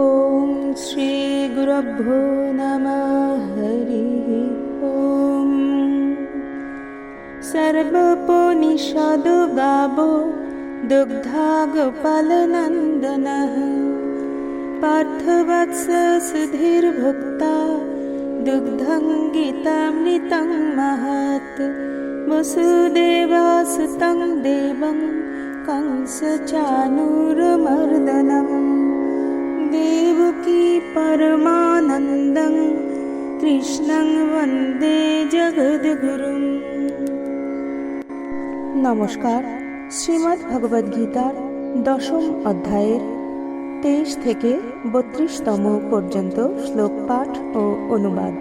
ॐ श्रीगुरभ्यो नमः हरिः ॐ। सर्वोपनिषदो गावो दुग्धा गोपालनन्दनः पार्थवत्स सुधीर्भुक्ता दुग्धं गीतामृतं महत्। वसुदेवासुतं देवं कंसचानूरमर्दनम् देवकी परमानन्दं কৃষ্ণং বন্দে জগদ্গুরুম নমস্কার শ্রীমদ্ ভগবদ গীতার দশম অধ্যায়ের তেইশ থেকে বত্রিশতম পর্যন্ত শ্লোক পাঠ ও অনুবাদ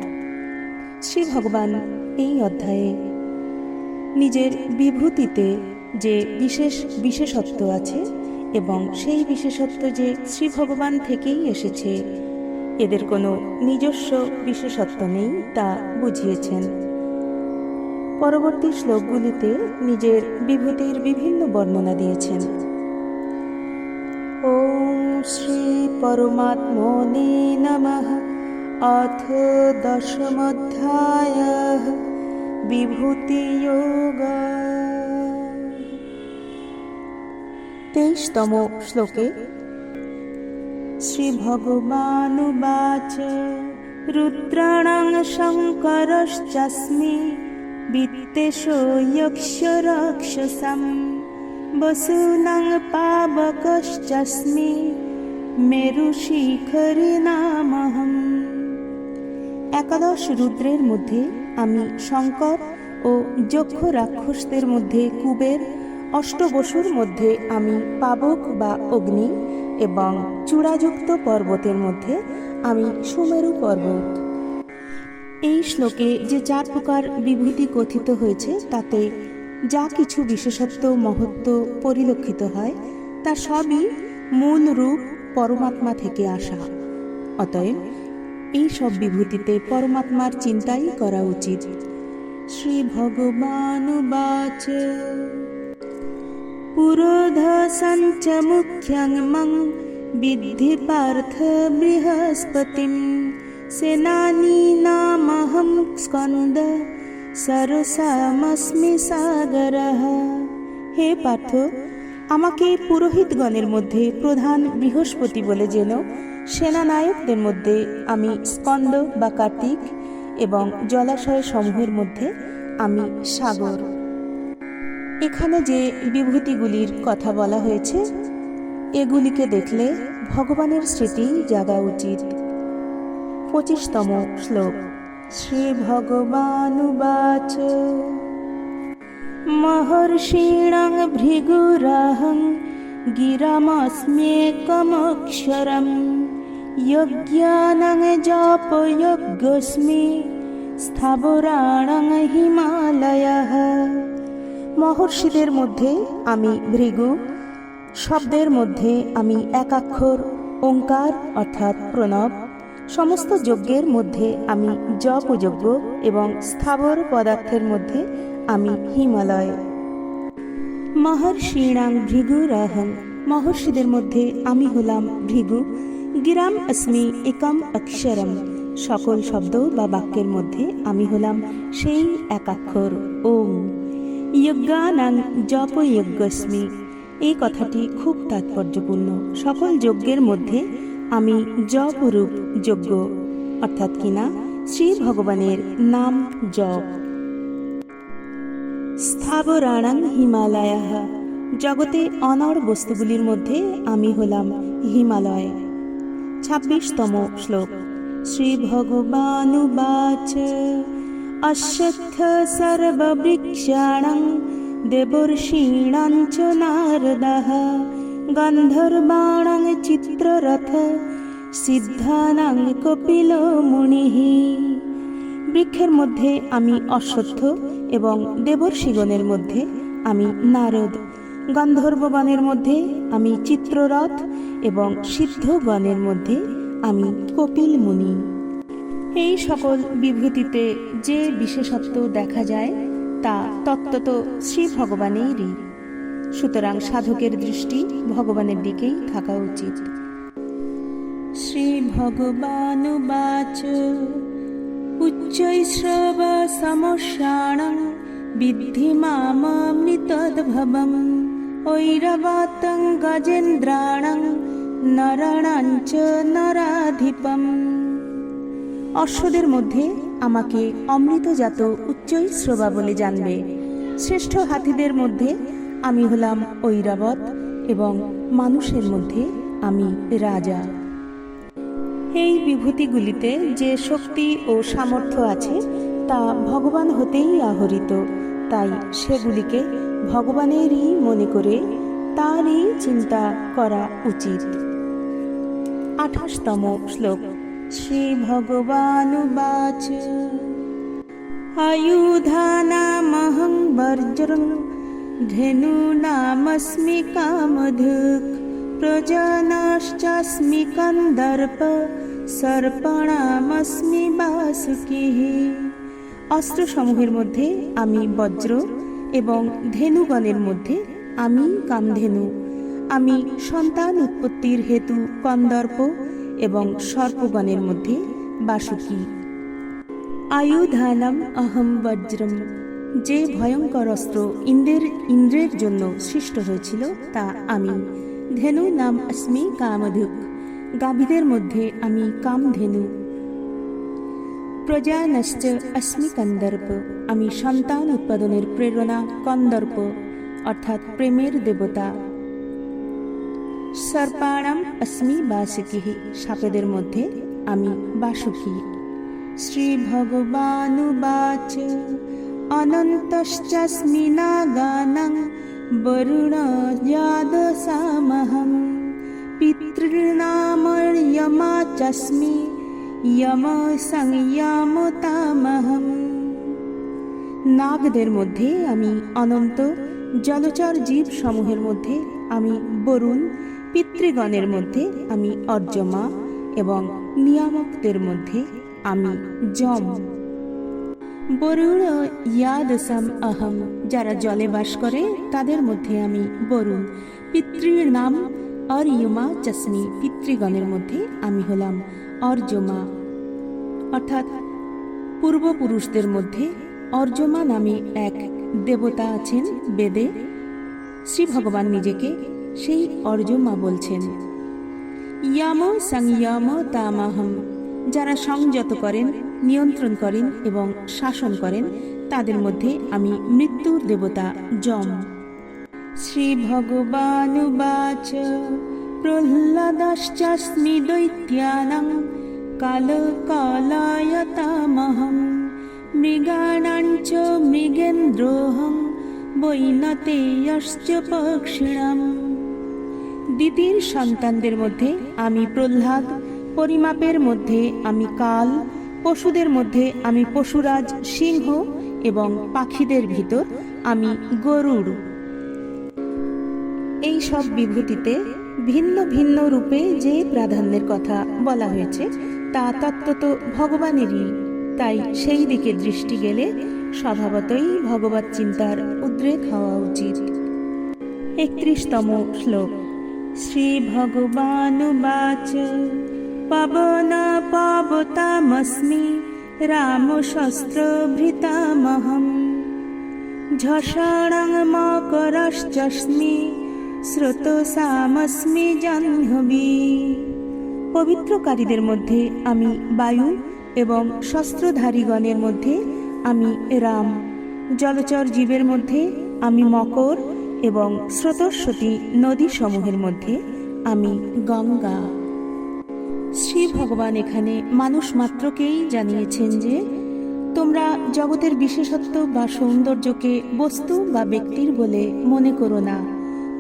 শ্রী ভগবান এই অধ্যায়ে নিজের বিভূতিতে যে বিশেষ বিশেষত্ব আছে এবং সেই বিশেষত্ব যে শ্রী ভগবান থেকেই এসেছে, এদের কোনো নিজস্ব বিশেষত্ব নেই তা বুঝিয়েছেন। পরবর্তী শ্লোকগুলিতে নিজের বিভূতির বিভিন্ন বর্ণনা দিয়েছেন। ওম শ্রী পরমাত্মনে নমঃ। অথ দশমধ্যায়। বিভূতিযোগ তেইশতম শ্লোকে শ্রীভগবানুবাচ রুদ্রাণং শঙ্করশ্চাস্মি বিত্তেশো যক্ষরক্ষসাম বসূনাং পাবকশ্চাস্মি, মেরুশিখরি নামহম। একাদশ রুদ্রের মধ্যে আমি শঙ্কর ও যক্ষ রাক্ষসদের মধ্যে কুবের অষ্টবসুর মধ্যে আমি পাবক বা অগ্নি এবং চূড়াযুক্ত পর্বতের মধ্যে আমি সুমেরু পর্বত। এই শ্লোকে যে চার প্রকার বিভূতি কথিত হয়েছে, তাতে যা কিছু বিশেষত্ব, মহত্ব পরিলক্ষিত হয়, তা সবই মূল রূপ পরমাত্মা থেকে আসা। অতএব এই সব বিভূতিতে পরমাত্মার চিন্তাই করা উচিত। শ্রী ভগবানুবাচ পুরোধসঞ্চ মুখ্যং মং বিদ্ধি পার্থ বৃহস্পতিম সেনানীনামহং স্কন্দ সরসামস্মি সাগর হে পার্থ, আমাকে পুরোহিতগণের মধ্যে প্রধান বৃহস্পতি বলে যেন সেনানায়কদের মধ্যে আমি স্কন্দ বা কার্তিক এবং জলাশয় সমূহের মধ্যে আমি সাগর। এখানে যে বিভূতিগুলির কথা বলা হয়েছে, এগুলিকে দেখলে ভগবানের স্মৃতি জাগা উচিত। পঁচিশতম শ্লোক। শ্রী মহর্ষিণং ভৃগুরাহং গিরামস্ম্যেকমক্ষরম যজ্ঞানং জপযজ্ঞস্মি স্থাবরাণং হিমালয়ঃ। মহর্ষিদের মধ্যে আমি ভৃগু, শব্দের মধ্যে আমি একাক্ষর, ওঙ্কার অর্থাৎ প্রণব, সমস্ত যজ্ঞের মধ্যে আমি জপ যজ্ঞ এবং স্থাবর পদার্থের মধ্যে আমি হিমালয়। মহর্ষিণাং ভৃগুরাহং মহর্ষিদের মধ্যে আমি হলাম ভৃগু, গিরাম অস্মি একম অক্ষরম, সকল শব্দ বা বাক্যের মধ্যে আমি হলাম সেই একাক্ষর ওম যজ্ঞানাং জপ যজ্ঞস্মি এই কথাটি খুব তাৎপর্যপূর্ণ। সকল যজ্ঞের মধ্যে আমি জপরূপ যজ্ঞ, অর্থাৎ কিনা শ্রী ভগবানের নাম জপ। স্থাবরাণাং হিমালয়। জগতে অনড় বস্তুগুলির মধ্যে আমি হলাম হিমালয়। ছাব্বিশতম শ্লোক। শ্রী ভগবানুবাচ অশ্বত্থ সর্ববৃক্ষাণং দেবর্ষীণাং চ নারদः গন্ধর্বাণং চিত্ররথ সিদ্ধানাং কপিল মুনিঃ বৃক্ষের মধ্যে আমি অশ্বত্থ এবং দেবর্ষিগণের মধ্যে আমি নারদ। গন্ধর্বগণের মধ্যে আমি চিত্ররথ এবং সিদ্ধগণের মধ্যে আমি কপিল মুনি। এই সকল বিভূতিতে যে বিশেষত্ব দেখা যায়, তা তত্ত্বত শ্রী ভগবানেরই। সুতরাং সাধকের দৃষ্টি ভগবানের দিকেই থাকা উচিত। শ্রী ভগবান বাচ। উচ্চৈশ্রব সমস্যাণ বিদ্ধি ঐরবাতং গজেন্দ্রাণ নরণাঞ্চ নরাধিপম। অশ্বদের মধ্যে আমাকে অমৃতজাত উচ্চই শ্রবা বলে জানবে। শ্রেষ্ঠ হাতিদের মধ্যে আমি হলাম ঐরাবত এবং মানুষের মধ্যে আমি রাজা। এই বিভূতিগুলিতে যে শক্তি ও সামর্থ্য আছে, তা ভগবান হতেই আহরিত। তাই সেগুলিকে ভগবানেরই মনে করে তারই চিন্তা করা উচিত। আঠাশতম শ্লোক। শ্রী ভগবানুবাচ আয়ুধানামহং বর্জ্রং ধেনূনামস্মি কামধুক। প্রজনশ্চাস্মি কন্দর্প সর্পণামস্মি বাসুকিঃ। অস্ত্রসমূহের মধ্যে আমি বজ্র এবং ধেনুগণের মধ্যে আমি কামধেনু। আমি সন্তান উৎপত্তির হেতু কন্দর্প এবং সর্পগণের মধ্যে বাসুকি। আয়ুধানাম অহম বজ্রম। যে ভয়ঙ্কর অস্ত্র ইন্দ্রের ইন্দ্রের জন্য সৃষ্ট হয়েছিল তা আমি। ধেনু নাম অস্মি কামধুক। গাভীদের মধ্যে আমি কাম কামধেনু। প্রজানশ্চ অস্মি কন্দর্প। আমি সন্তান উৎপাদনের প্রেরণা কন্দর্প, অর্থাৎ প্রেমের দেবতা। সর্পাণাম অস্মি বাসুকি। সাপেদের মধ্যে আমি বাসুকি। শ্রী ভগবানুবাচ অনন্তশ্চাস্মি নাগানাং বরুণ যাদসামহম পিতৃনামর্যমা নাগদের মধ্যে আমি অনন্ত, জলচর জীব সমূহের মধ্যে আমি বরুণ পিতৃগণের মধ্যে আমি অর্জমা এবং নিয়ামকদের মধ্যে আমি যম। বরুণ ইয়াদসম অহম যারা জলে বাস করে, তাদের মধ্যে আমি বরুণ। পিতৃর নাম অরিয়মা চস্মি পিতৃগণের মধ্যে আমি হলাম অর্জমা অর্থাৎ পূর্বপুরুষদের মধ্যে অর্জমা নামে এক দেবতা আছেন বেদে। শ্রী ভগবান নিজেকে সেই অর্জমা বলছেন, ইয়াম সংযম তামাহম। যারা সংযত করেন, নিয়ন্ত্রণ করেন এবং শাসন করেন, তাদের মধ্যে আমি মৃত্যুর দেবতা যম। শ্রী ভগবানুবাচ প্রহ্লাদশ্চাস্মি দৈত্যানাং কালকালায়তামহম। মৃগাণাঞ্চ মৃগেন্দ্রোহম বৈনতেয়শ্চ পক্ষিণাম। দিদির সন্তানদের মধ্যে আমি প্রহ্লাদ, পরিমাপের মধ্যে আমি কাল, পশুদের মধ্যে আমি পশুরাজ সিংহ এবং পাখিদের ভিতর আমি গরুড়। এই সব বিভূতিতে ভিন্ন ভিন্ন রূপে যে প্রাধান্যের কথা বলা হয়েছে, তা তত্ত্বত ভগবানেরই। তাই সেই দিকে দৃষ্টি গেলে স্বভাবতই ভগবত চিন্তার উদ্রেক হওয়া উচিত। একত্রিশতম শ্লোক। শ্রী ভগবানুবাচ পবন পাবতামস্মি রামশস্ত্রভৃতামহম ঝষাণং মকরশ্চস্মি স্রোতসামস্মি জাহ্নবী। পবিত্রকারীদের মধ্যে আমি বায়ু এবং শস্ত্রধারীগণের মধ্যে আমি রাম। জলচর জীবের মধ্যে আমি মকর এবং স্রোতস্বতী নদীসমূহের মধ্যে আমি গঙ্গা। শ্রী ভগবান এখানে মানুষ মাত্রকেই জানিয়েছেন যে, তোমরা জগতের বিশেষত্ব বা সৌন্দর্যকে বস্তু বা ব্যক্তির বলে মনে করো না।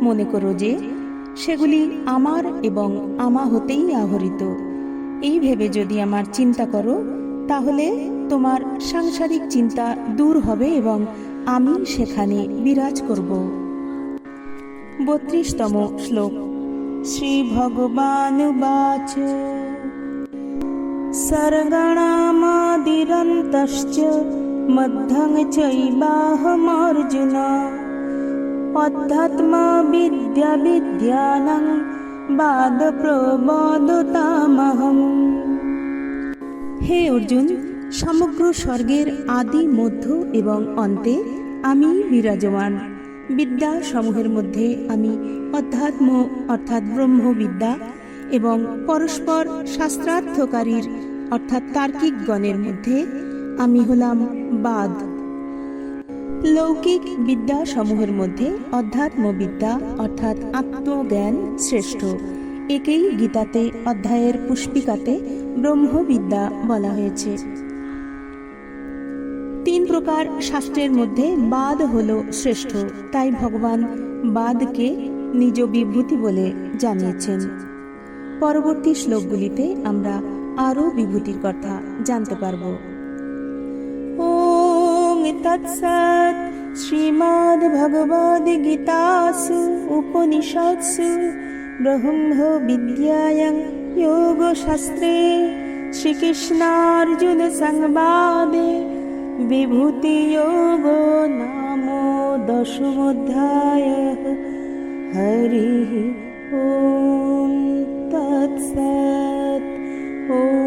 মনে করো যে, সেগুলি আমার এবং আমা হতেই আহরিত। এই ভেবে যদি আমার চিন্তা করো, তাহলে তোমার সাংসারিক চিন্তা দূর হবে এবং আমি সেখানে বিরাজ করব। বত্রিশতম শ্লোক। শ্রী ভগবান বাচ সর্গণামাদিরন্তশ্চ মধ্যং চৈবাহমর্জুন। অধ্যাত্মা বিদ্যা বিদ্যানং বাদ প্রবোদতামহম হে অর্জুন সমগ্র স্বর্গের আদি মধ্য এবং অন্তে আমি বিরাজমান। বিদ্যা সমূহের মধ্যে আমি অধ্যাত্ম অর্থাৎ ব্রহ্মবিদ্যা এবং পরস্পর শাস্ত্রার্থকারীর অর্থাৎ তার্কিক গণের মধ্যে আমি হলাম বাদ। লৌকিক বিদ্যা সমূহের মধ্যে অধ্যাত্মবিদ্যা অর্থাৎ আত্মজ্ঞান শ্রেষ্ঠ। একেই গীতাতে অধ্যায়ের পুষ্পিকাতে ব্রহ্মবিদ্যা বলা হয়েছে। তিন প্রকার শাস্ত্রের মধ্যে বাদ হল শ্রেষ্ঠ। তাই ভগবান বাদকে নিজ বিভূতি বলে জানিয়েছেন। পরবর্তী শ্লোকগুলিতে আমরা আরও বিভূতির কথা জানতে পারব। ওং তৎসৎ শ্রীমদ্ ভগবদ গীতাসু উপনিষৎসু ব্রহ্ম বিদ্যায়ং শ্রীকৃষ্ণার্জুন সংবাদে विभूतियोगो नामो दशमोऽध्यायः। हरिः ॐ तत्सत्। ॐ